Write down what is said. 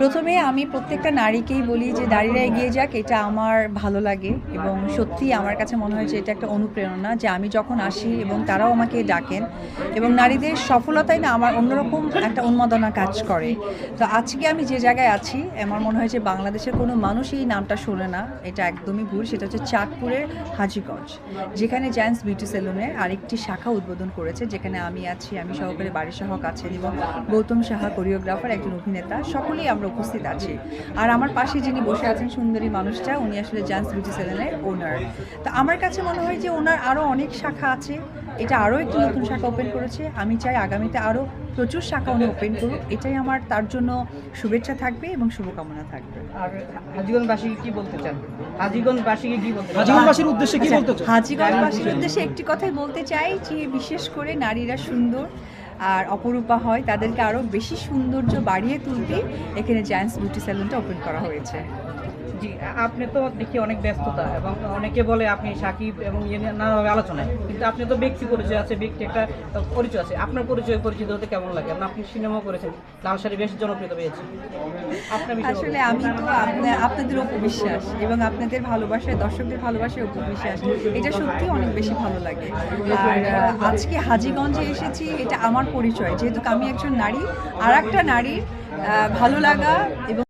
প্রথমে আমি প্রত্যেকটা নারীকেই বলি যে নারীরা এগিয়ে যাক, এটা আমার ভালো লাগে এবং সত্যি আমার কাছে মনে হয় যে এটা একটা অনুপ্রেরণা যে আমি যখন আসি এবং তারাও আমাকে ডাকেন এবং নারীদের সফলতাই না আমার অন্যরকম একটা উন্মাদনা কাজ করে। তো আজকে আমি যে জায়গায় আছি, আমার মনে হয় যে বাংলাদেশের কোনো মানুষ এই নামটা শোনে না, এটা একদমই ভুল, সেটা হচ্ছে চাঁদপুরের হাজিগঞ্জ, যেখানে জায়ান্স বিউটি সেলুনের আরেকটি শাখা উদ্বোধন করেছে, যেখানে আমি আছি, আমি সহকারে বাড়ির সহক আছেন এবং গৌতম সাহা কোরিওগ্রাফার একজন অভিনেতা সকলেই আমরা উপস্থিত আছি। আর আমার পাশে যিনি বসে আছেন সুন্দরী মানুষটা উনি আসলে জায়ান্স বিউটি সেলুনের ওনার তো আমার কাছে মনে হয় যে ওনার আরও অনেক শাখা আছে। এটা আরও একটি নতুন শাখা ওপেন করেছে। আমি চাই আগামীতে আরও প্রচুর শাখা উনি ওপেন করুক। এটাই আমার তার জন্য শুভেচ্ছা থাকবে এবং শুভকামনা থাকবে। আর হাজিগঞ্জবাসীকে কি বলতে চান? হাজিগঞ্জবাসীকে কি বলতে হাজিগঞ্জবাসীর উদ্দেশ্যে কি আচ্ছা, বলতে চান? হাজীগঞ্জবাসীর উদ্দেশ্যে একটি কথাই বলতে চাই যে বিশেষ করে নারীরা সুন্দর আর অপরূপা হয় তাদেরকে আরও বেশি সৌন্দর্য বাড়িয়ে তুলতে এখানে জায়ান্স বিউটি সেলুনটা ওপেন করা হয়েছে। জি আপনি তো দেখি অনেক ব্যস্ততা এবং অনেকে বলে আপনি সাকিব এবং ইয়ে নানাভাবে আলোচনায় কিন্তু আপনি তো ব্যক্তি পরিচয় আছে ব্যক্তি একটা পরিচয় আছে। আপনার পরিচয় পরিচিত হতে কেমন লাগে? আপনি সিনেমা করেছেন লাল শাড়ি বেশ জনপ্রিয়তা পেয়েছে। আসলে আমি তো আপনা- আপনাদের উপবিশ্বাস এবং আপনাদের ভালোবাসায় দর্শকদের ভালোবাসায় উপবিশ্বাস এটা সত্যি অনেক বেশি ভালো লাগে। আর আজকে হাজিগঞ্জে এসেছি এটা আমার পরিচয়। যেহেতু আমি একজন নারী আর একটা নারীর ভালো লাগা এবং